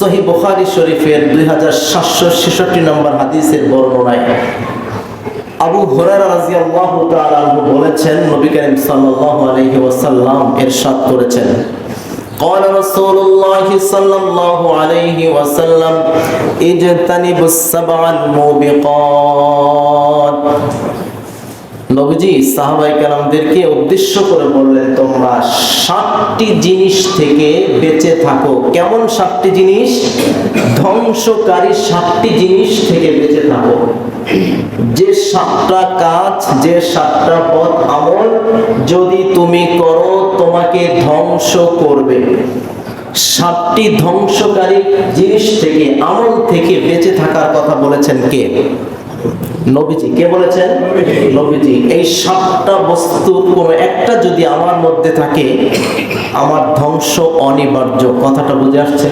সহি বুখারী শরীফের দুই হাজার সাতশো ছেষট্টি নম্বর হাদিসের বর্ণনায় আবু হুরায়রা রাদিয়াল্লাহু তাআলা আনহু বলেছেন নবী করিম সাল্লাল্লাহু আলাইহি ওয়াসাল্লাম ইরশাদ করেছেন قال رسول الله صلى الله عليه وسلم اجتنبوا السبع الموبقات নবীজি সাহাবাই কালামদেরকে উদ্দেশ্য করে বললেন, তোমরা সাতটি জিনিস থেকে বেঁচে থাকো। কেমন সাতটি জিনিস? ধ্বংসকারী সাতটি জিনিস থেকে বেঁচে থাকো। যে সাতটা কাজ, যে সাতটা পথ আমল যদি তুমি করো, তোমাকে ধ্বংস করবে। সাতটি ধ্বংসকারী জিনিস থেকে, আমল থেকে বেঁচে থাকার কথা বলেছেন কে? নবীজি, কে বলেছেন? নবীজি, এই সাতটা বস্তু কোনো একটা যদি আমার মধ্যে থাকে, আমার ধ্বংস অনিবার্য। কথাটা বুঝে আসছে?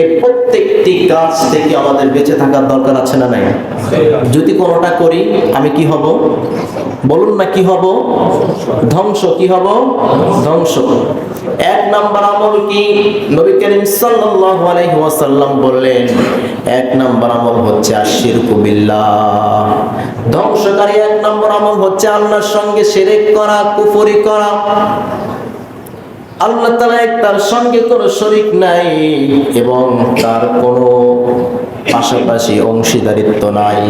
এই প্রত্যেকটি কাজ থেকে আমাদের বেঁচে থাকার দরকার আছে না নাই? যদি কোনোটা করি, আমি কি হব? বলুন না কি হব? ধ্বংস কি হব? ধ্বংস। এক নাম্বার আমল কি? নবী করিম সাল্লাল্লাহু আলাইহি ওয়াসাল্লাম বললেন, এক নাম্বার আমল হচ্ছে আশিরকু বিল্লাহ। ধ্বংসকারী এক নম্বর আমল হচ্ছে আল্লাহর সঙ্গে শিরক করা, কুফরি করা। আল্লাহ তালা তার সঙ্গে কোনো শরিক নাই এবং তার কোনো পাশাপাশি অংশীদারিত্ব নাই।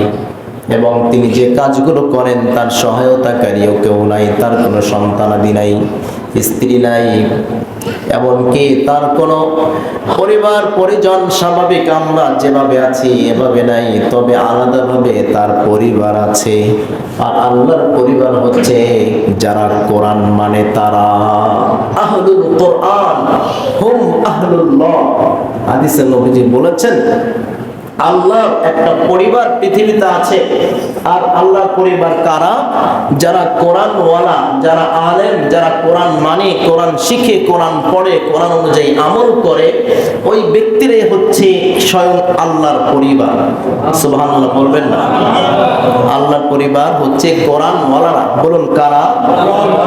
এবং তিনি যে কাজগুলো করেন, তার সহায়তাকারীও কেউ নাই, তার কোনো সন্তানাদি নাই, স্ত্রী নাই। এমনকি তার কোনো পরিবার, পরিজন স্বাভাবিক, আমরা যেভাবে আছি, এভাবে নাই, তবে আলাদাভাবে তার পরিবার আছে। আর আল্লাহর পরিবার হচ্ছে যারা কোরআন মানে তারা। আহলুল কোরআন হুম আহলুল্লাহ। হাদিসে নবীজি বলেছেন আল্লাহর একটা পরিবার পৃথিবীতে আছে। আর আল্লাহর পরিবার কারা? যারা কোরআন ওয়ালা যারা আলেম, যারা কোরআন মানে কোরআন শিখে, কোরআন পড়ে, কোরআন অনুযায়ী আমল করে, ওই ব্যক্তিরে হচ্ছে স্বয়ং আল্লাহর পরিবার। সুবহানাল্লাহ, বলবেন না? আল্লাহর পরিবার হচ্ছে কোরআন ওয়ালারা বলুন, কারা?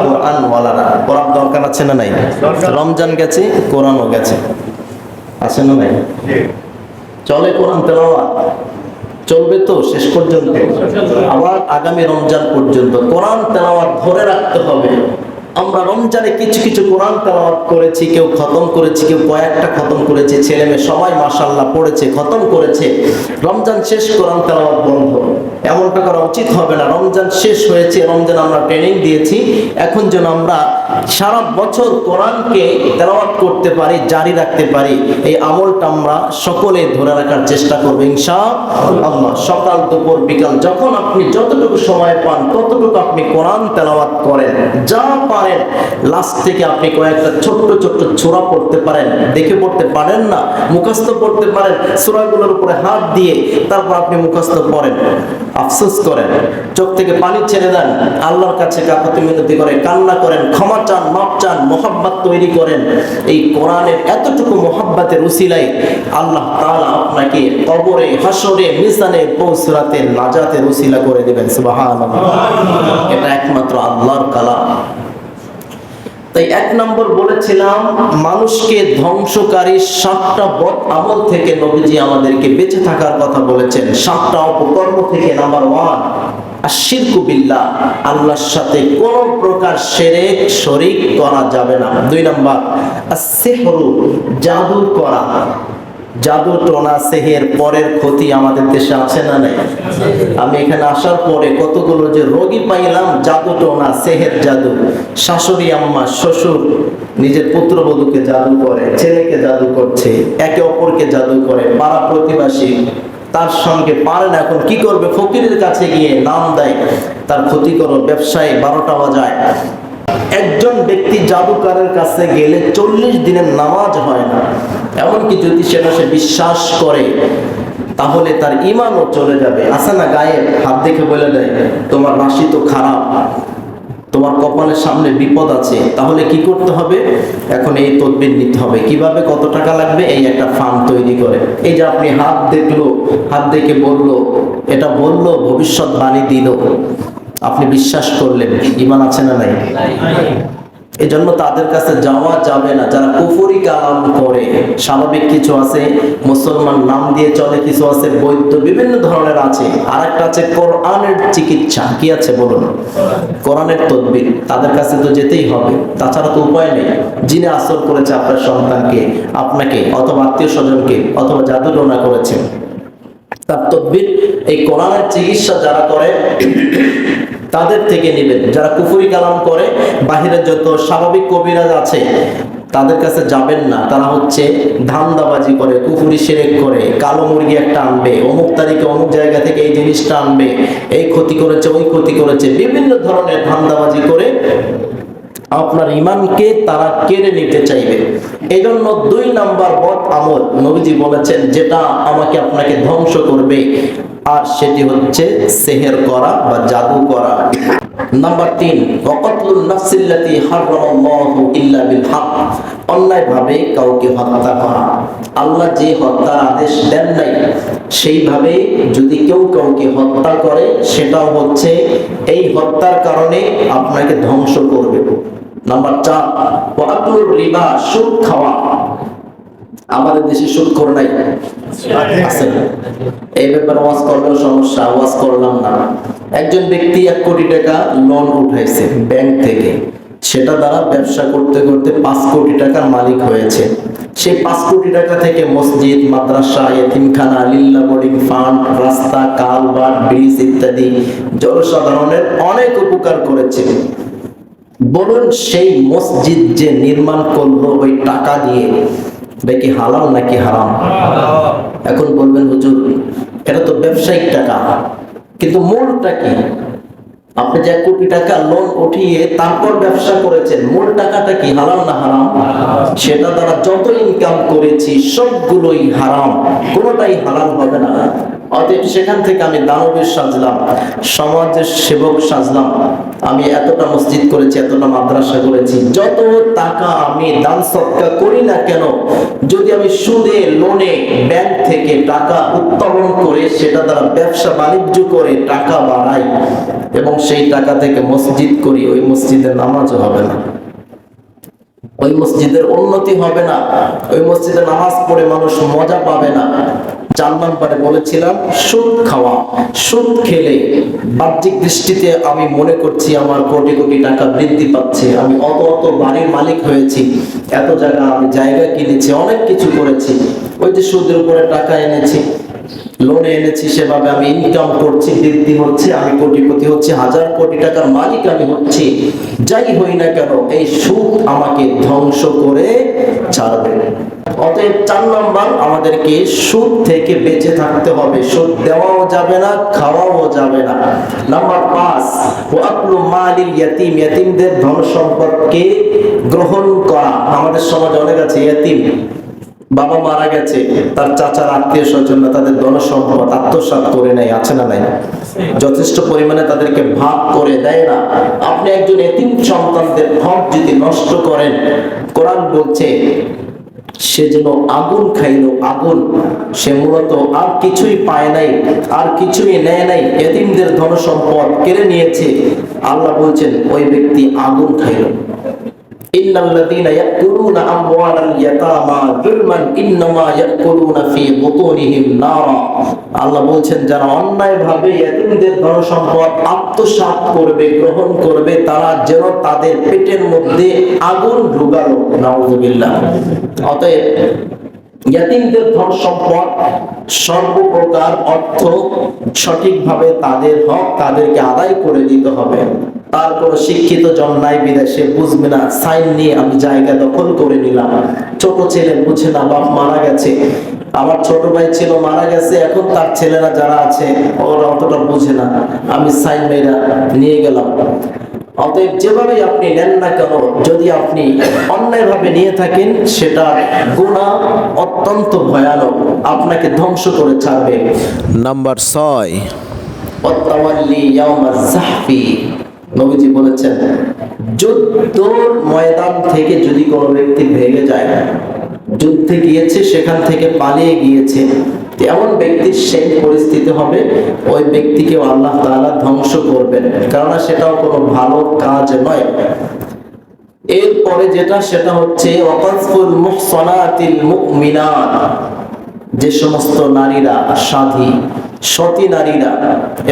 কোরআন ওয়ালারা কোরআন দরকার আছে না নাই? রমজান গেছে, কোরআনও গেছে। আছে না নাই? চলে কোরআন তেলাওয়াত, চলবে তো শেষ পর্যন্ত। আবার আগামী রমজান পর্যন্ত। কোরআন তেলাওয়াত ধরে রাখতে হবে। আমরা রমজানে কিছু কিছু কোরআন তেলাওয়াত করেছি, কেউ খতম করেছি, কেউ কয়েকটা খতম করেছে ছেলে মেয়ে সবাই মাসাল্লাহ পড়েছে, খতম করেছে। রমজান শেষ, কোরআন তেলাওয়াত বন্ধ। এমনটা করা উচিত হবে না। রমজান শেষ হয়েছে, রমজান আমরা ট্রেনিং দিয়েছি। এখন যেন আমরা সারা বছর কোরআনকে তেলাওয়াত করতে পারি, জারি রাখতে পারি, এই আমলটা আমরা সকলে ধরে রাখার চেষ্টা করব ইনশা সকাল, দুপুর, বিকাল, যখন আপনি যতটুকু সময় পান, ততটুকু আপনি কোরআন তেলাওয়াত করেন। যা পারেন লাস্ট থেকে আপনি কয়েকটা ছোট্ট ছোট্ট ছোড়া পড়তে পারেন। দেখে পড়তে পারেন না, মুখস্থ পড়তে পারেন ছোড়াগুলোর উপরে হাত দিয়ে তারপর আপনি মুখস্থ পড়েন। আফসোস করেন, চোখ থেকে পানি ছেড়ে দেন, আল্লাহর কাছে কাকতি মিনতি করে কান্না করেন, ক্ষমা চান মাপ চান, মোহাব্বত তৈরি করেন। এই কোরআনের এতটুকু মোহাব্বতের উসিলাই আল্লাহ তাআলা আপনাকে কবরে হাসরে মিজানে, পৌঁছরাতে নাজাতের উসিলা করে দেবেন, সুবহানাল্লাহ। এটা একমাত্র আল্লাহর কালাম। তাই এক নম্বর বলেছিলাম, মানুষকে ধ্বংসকারী সাতটা বদ আমল থেকে নবীজি আমাদেরকে বেঁচে থাকার কথা বলেছেন। সাতটা অপকর্ম থেকে নাম্বার ওয়ান বিল্লাহ, আল্লাহর সাথে কোন প্রকার শিরক শরিক করা যাবে না। দুই নাম্বার জাদু করা। জাদু টোনা সেহের পরের ক্ষতি আমাদের দেশে আছে না নাই? আমি এখানে আসার পরে কতগুলো যে রোগী পাইলাম, জাদু টোনা, সেহের জাদু। শাশুড়ি, আম্মা, শ্বশুর নিজের পুত্রবধূকে জাদু করে, ছেলেকে জাদু করছে, একে অপরকে জাদু করে, পাড়া প্রতিবাসী তার সঙ্গে পারে না। এখন কি করবে? ফকিরের কাছে গিয়ে নাম দেয়, তার ক্ষতি করো, ব্যবসায় বারোটা বাজায়। একজন ব্যক্তি জাদুকারের কাছে গেলে চল্লিশ দিনের নামাজ হয় না। এমনকি যদি সেটা সে বিশ্বাস করে, তাহলে তার ইমানও চলে যাবে। আসে না গায়ে হাত দেখে বলে দেয়, তোমার রাশি তো খারাপ। তোমার কপালের সামনে বিপদ আছে। তাহলে কি করতে হবে? এখন এই তদবির নিতে হবে। কীভাবে কত টাকা লাগবে? এই একটা ফান্ড তৈরি করে। এই যে আপনি হাত দেখল, হাত দেখে বলল, এটা বলল ভবিষ্যৎ বাণী দিল। আপনি বিশ্বাস করলেন। ইমান আছে না নাই। এই জন্য তাদের কাছে যাওয়া যাবে না। যারা কুফুরি কালাম করে স্বাভাবিক কিছু আছে, মুসলমান নাম দিয়ে চলে, কিছু আছে, বৈদ্য, বিভিন্ন ধরনের আছে। আর একটা আছে কোরআনের চিকিৎসা। কি আছে বলুন? কোরআনের তদবির। তাদের কাছে তো যেতেই হবে। তাছাড়া তো উপায় নেই। যিনি আসর করেছে আপনার সন্তানকে, আপনাকে, অথবা আত্মীয় স্বজনকে, অথবা জাদু টোনা করেছে। তার তদবির, এই কোরআনের চিকিৎসা যারা করে তাদের থেকে নেবেন। যারা কুফুরি কালাম করে, বাহিরের যত স্বাভাবিক কবিরাজ আছে, তাদের কাছে যাবেন না। তারা হচ্ছে ধান্দাবাজি করে, কুফুরি সেরেক করে, কালো মুরগি একটা আনবে, অমুক তারিখে অমুক জায়গা থেকে এই জিনিসটা আনবে, এই ক্ষতি করেছে, ওই ক্ষতি করেছে, বিভিন্ন ধরনের ধান্দাবাজি করে আপনার ইমানকে তারা কেড়ে নিতে চাইবে। এই জন্য দুই নাম্বার বদ আমল নবীজি বলেছেন, যেটা আমাকে আপনাকে ধ্বংস করবে। আর সেটি হচ্ছে সেহের করা বা জাদু করা। নাম্বার তিন নাফসিল্লাতি হারামাল্লাহু ইল্লা বিল হক অন্যায়ভাবে কাউকে হত্যা করা। আল্লাহ যে হত্যার আদেশ দেন নাই, সেইভাবে যদি কেউ কাউকে হত্যা করে, সেটাও হচ্ছে এই হত্যার কারণে আপনাকে ধ্বংস করবে। নাম্বার চার ওয়াকুল রিবা, সুদ খাওয়া। আমাদের দেশে সুদ করে নাই আছে। এই ব্যাপারে ওয়াজ করলেও সমস্যা ওয়াজ করলাম না। একজন ব্যক্তি এক কোটি টাকা লোন উঠাইছে ব্যাংক থেকে। সেটা দ্বারা ব্যবসা করতে করতে পাঁচ কোটি টাকার মালিক হয়েছে। সেই পাঁচ কোটি টাকা থেকে মসজিদ মাদ্রাসা এতিমখানা লিল্লা বোর্ডিং ফান্ড রাস্তা কালভার্ট ব্রিজ ইত্যাদি জনসাধারণের অনেক উপকার করেছে। বলুন সেই মসজিদ যে নির্মাণ করল ওই টাকা দিয়ে এটা কি হালাল নাকি হারাম? এখন বলবেন, হুজুর, এটা তো ব্যবসায়িক টাকা। কিন্তু মূলটা কি? আপনি যে কোটি টাকা লোন উঠিয়ে তারপর ব্যবসা করেছেন, মূল টাকাটা কি হারাম না হারাম? সেটা দ্বারা যত ইনকাম করেছি, সবগুলোই হারাম। কোনোটাই হারাম হবে না। অতএব সেখান থেকে আমি দানবীর সাজলাম, সমাজের সেবক সাজলাম। আমি এতটা মসজিদ করেছি, এতটা মাদ্রাসা করেছি। যত টাকা আমি দান সৎকা করি না কেন, যদি আমি সুদে, লোনে, ব্যাংক থেকে টাকা উত্তোলন করে সেটা দ্বারা ব্যবসা বাণিজ্য করে টাকা বাড়াই এবং সেই টাকা থেকে মসজিদ করি, ওই মসজিদের নামাজও হবে না। ওই মসজিদের উন্নতি হবে না। ওই মসজিদে নামাজ পড়ে মানুষ মজা পাবে না। চার নম্বরে বলেছিলাম, সুদ খাওয়া, সুদ খেলে বাহ্যিক দৃষ্টিতে আমি মনে করছি আমার কোটি কোটি টাকা বৃদ্ধি পাচ্ছে। আমি অত অত বাড়ির মালিক হয়েছি, এত জায়গা আমি জায়গা কিনেছি, অনেক কিছু করেছি। ওই যে সুদের উপরে টাকা এনেছি লোনে এনেছি, সেভাবে আমি ইনকাম করছি, বৃদ্ধি হচ্ছে, আমি কোটিপতি হচ্ছে, হাজার কোটি টাকার মালিক আমি হচ্ছি। যাই হই না কেন, এই সুদ আমাকে ধ্বংস করে ছাড়বে। অতএব চার আমাদেরকে সুদ থেকে বেঁচে থাকতে হবে। সুদ দেওয়াও যাবে না, খাওয়াও যাবে না। নাম্বার পাঁচ ওয়াকলু মালিল ইয়াতিম। ইয়াতিমদের ধন সম্পদকে গ্রহণ করা। আমাদের সমাজে অনেক আছে, ইয়াতিম। বাবা মারা গেছে, তার চাচার আত্মীয় স্বজন তাদের ধন সম্পদ আত্মসাৎ করে নেয়, আছে না নাই? যথেষ্ট পরিমাণে তাদেরকে ভাগ করে দেয় না। আপনি একজন এতিম সন্তানদের হক যদি নষ্ট করেন, কোরআন বলছে, সে যেন আগুন খাইলো আগুন, সে মূলত আর কিছুই পায় নাই, আর কিছুই নেয় নাই, এতিমদের ধন সম্পদ কেড়ে নিয়েছে। আল্লাহ বলছেন, ওই ব্যক্তি আগুন খাইলো। ইয়াতামা যুলমান ইন্নামা ইয়াকুলুনা ফি বুতুনিহিম নারা। আল্লাহ বলছেন, যারা অন্যায়ভাবে আত্মসাৎ করবে, গ্রহণ করবে, তারা যেন তাদের পেটের মধ্যে আগুন ঢুকালো। অতএব ইয়াতীমদের ধন সম্পদ সর্বপ্রকার অর্থ সঠিকভাবে তাদের হক তাদেরকে আদায় করে দিতে হবে। তার কোনো শিক্ষিত জন নাই বিদেশে বুঝবে না। সাইন নিয়ে আমি জায়গা দখল করে নিলাম। ছোট ছেলে বুঝে না, বাপ মারা গেছে। আমার ছোট ভাই ছিল, মারা গেছে। এখন তার ছেলেরা যারা আছে, ওরা অতটা বুঝে না। আমি সাইন মেয়েরা নিয়ে গেলাম। অতএব যেভাবে আপনি নেন না কেন, যদি আপনি অন্যায়ভাবে নিয়ে থাকেন, সেটা গুণা অত্যন্ত ভয়ানক। আপনাকে ধ্বংস করে ছাড়বে। নাম্বার ছয়। ওয়াত্তাওয়াল্লি ইয়াউমাজ জাহফি। নবীজি বলেছেন, যুদ্ধর ময়দান থেকে যদি কোনো ব্যক্তি ভেঙে যায়, যুদ্ধে গিয়েছে, সেখান থেকে পালিয়ে গিয়েছে এমন ব্যক্তির সেই পরিস্থিতি হবে, ওই ব্যক্তিকেও আল্লাহ তাআলা ধ্বংস করবেন। কেননা সেটাও কোনো ভালো কাজ নয়। এরপরে যেটা, সেটা হচ্ছে ওয়াকাজফুল মুহসানাতিল মুমিনাত, যে সমস্ত নারীরা সাধী সতী নারীরা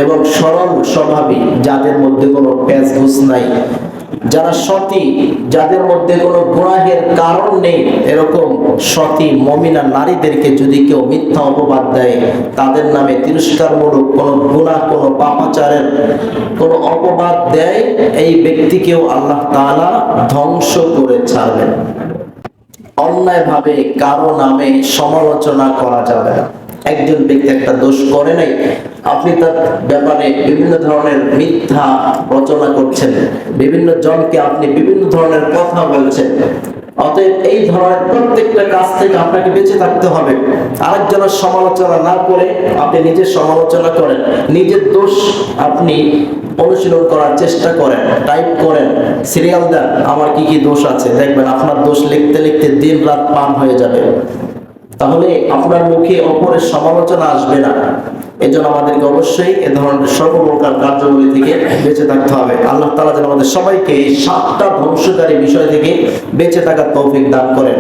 এবং সরল স্বভাবী যাদের মধ্যে কোনো প্যাঁচঘুষ নাই। যারা সতী, যাদের মধ্যে কোনো গুনাহের কারণ নেই, এরকম সতী মমিনা নারীদেরকে যদি কেউ মিথ্যা অপবাদ দেয়, তাদের নামে তিরস্কারমূলক কোনো গুনাহ, কোনো পাপাচারের কোনো অপবাদ দেয়, এই ব্যক্তিকেও আল্লাহ তাআলা ধ্বংস করে ছাড়বেন। অন্যায়ভাবে কারও নামে সমালোচনা করা যাবে না। একজন ব্যক্তি একটা দোষ করে নাই, আপনি তার ব্যাপারে বিভিন্ন ধরনের মিথ্যা রচনা করছেন, বিভিন্ন জনকে আপনি বিভিন্ন ধরনের কথা বলছেন। অতএব এই ধরনের প্রত্যেকটা কাজ থেকে আপনাকে বেঁচে থাকতে হবে। আরেকজনের সমালোচনা না করে আপনি নিজের সমালোচনা করেন, নিজের দোষ আপনি অনুশীলন করার চেষ্টা করেন, টাইপ করেন, সিরিয়াল দেন, আমার কি কি দোষ আছে? দেখবেন আপনার দোষ লিখতে লিখতে দিন রাত পান হয়ে যাবে। তাহলে আপনার মুখে অপরের সমালোচনা আসবে না। এজন্য আমাদেরকে অবশ্যই এ ধরনের সর্বপ্রকার কার্যগুলি থেকে বেঁচে থাকতে হবে। আল্লাহ তালা যেন আমাদের সবাইকে এই সাতটা ধ্বংসকারী বিষয় থেকে বেঁচে থাকার তৌফিক দান করেন।